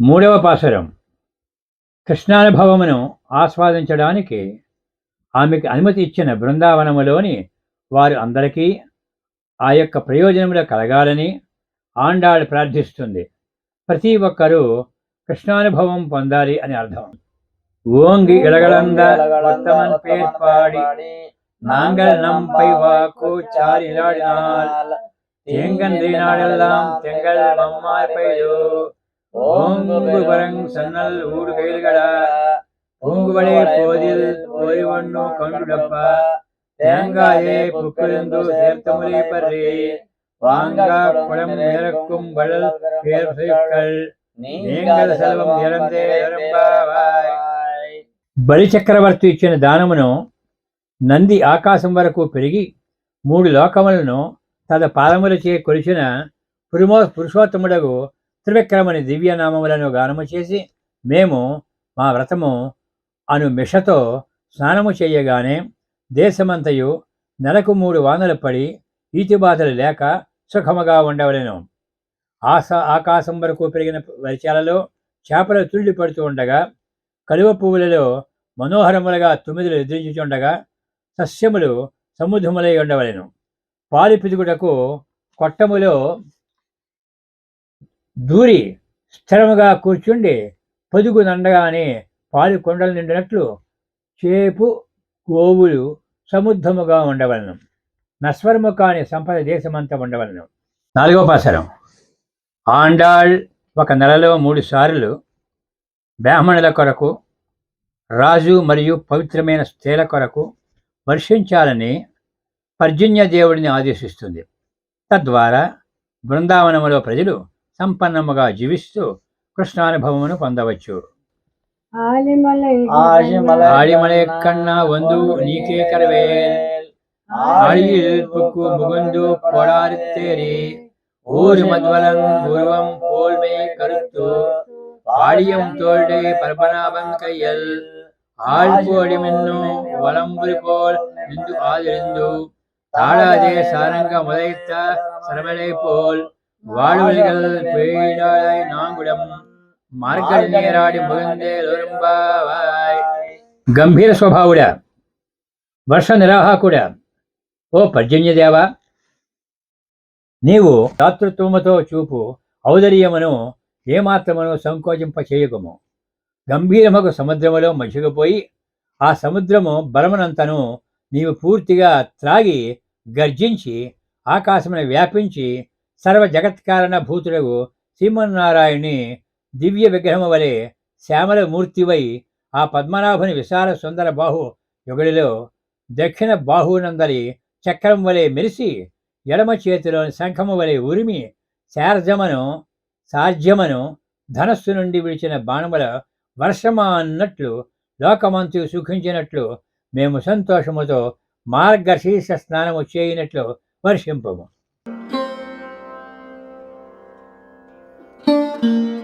మూడవ పాసురం కృష్ణానుభవమును ఆస్వాదించడానికి ఆమెకు అనుమతి ఇచ్చిన బృందావనములోని వారు అందరికీ ఆ యొక్క ప్రయోజనములు కలగాలని ఆండాళ్ ప్రార్థిస్తుంది ప్రతి ఒక్కరూ కృష్ణానుభవం పొందాలి అని అర్థం ఓంగి ఇడగలంద ఉత్తమన్ పేర్పాడి நாங்கள் நம் பைவாக்கு சாரிலாடினால் தேங்கன்றினாடெல்லாம் தெங்கள் மம்மாய் பெய்தோ ஓங்கு பரங் சன்னல் ஊடு கைல்கள பூங்குவளே போதில் ஒன்று கண்டுடப்ப தேங்காயே புக்கிருந்து சேர்த்தமுறை பர்ரி வாங்கா குளம் இறக்கும் வள்ளல் பேர் நீங்கள் సెల్వం నిరందే బలి చక్రవర్తి ఇచ్చిన దానమును నంది ఆకాశం వరకు పెరిగి మూడు లోకములను తన పాదములచే కొలిచిన పురుమో పురుషోత్తముడగు త్రివిక్రమని దివ్యనామములను గానము చేసి మేము మా వ్రతము అను మిషతో స్నానము చేయగానే దేశమంతయు నెలకు మూడు వానలు పడి ఈతిబాధలు లేక సుఖముగా ఉండవలెను. ఆశ ఆకాశం వరకు పెరిగిన వరిచాలలో చేపలు తుళ్ళి పడుతూ ఉండగా కలువ పువ్వులలో మనోహరములుగా తుమ్మిదలు ఎదురించుచుండగా సస్యములు సముద్రములై ఉండవలెను. పాలు పిదుగుటకు కొట్టములో దూరి స్థిరముగా కూర్చుండి పొదుగునండగానే పాలు కొండలు నిండినట్లు చేపు గోవులు సముద్రముగా ఉండవలను. నస్వరము కాని సంపద దేశమంతా ఉండవలను. నాలుగో పాసరం. ఆండాళ్ ఒక నెలలో మూడు సార్లు బ్రాహ్మణుల కొరకు రాజు మరియు పవిత్రమైన స్త్రీల కొరకు వర్షించాలని పర్జన్య దేవుడిని ఆదేశిస్తుంది. తద్వారా బృందావనములో ప్రజలు సంపన్నముగా జీవిస్తూ కృష్ణానుభవమును పొందవచ్చు ಆಳಿಮಲೆ ಕಣ್ಣ ಒಂದು ನೀಕೆ ಕರವೇ ಆಳಿಲ್ ಪುಕ್ಕು ಮುಗುಂದು ಕೊಡಾರುತ್ತೇರಿ ಊರು ಮಧ್ವಲಂ ಉರುವಂ ಪೋಲ್ಮೆ ಕರುತ್ತು ಆಳಿಯಂ ತೋಳ್ಡೆ ಪರಪನಾಭಂ ಕೈಯಲ್ ಆಳ್ಪೋಡಿಮೆನ್ನು ಒಳಂಬುರಿ ಪೋಲ್ ಎಂದು ಆದಿರಿಂದು ತಾಳಾದೆ ಸಾರಂಗ ಮೊದಲಿತ್ತ ಸರಮಳೆ ಪೋಲ್ வாழ்வழிகள் பெய்டாய் நாங்குடம் మార్గడి నీరాడి ముగిందే లోరింబావాయ్ గంభీర స్వభావుడా వర్ష నిరాహకుడా ఓ పర్జన్యదేవా నీవు దాతృత్వముతో చూపు ఔదర్యమును ఏమాత్రమును సంకోచింప చేయకము గంభీరమగు సముద్రములో మధ్యకుపోయి ఆ సముద్రము బలమునంతను నీవు పూర్తిగా త్రాగి గర్జించి ఆకాశమును వ్యాపించి సర్వ జగత్కారణ భూతుడగు శ్రీమన్నారాయణి దివ్య విగ్రహము వలె శ్యామల మూర్తివై ఆ పద్మనాభుని విశాల సుందర బాహు యుగడిలో దక్షిణ బాహునందలి చక్రం వలె మెరిసి ఎడమ చేతిలోని శంఖము వలె ఉరిమి శార్జమను సాధ్యమను ధనస్సు నుండి విడిచిన బాణముల వర్షమా అన్నట్లు లోకమంతు సుఖించినట్లు మేము సంతోషముతో మార్గశీర్ష స్నానము చేయనట్లు వర్షింపము. thank you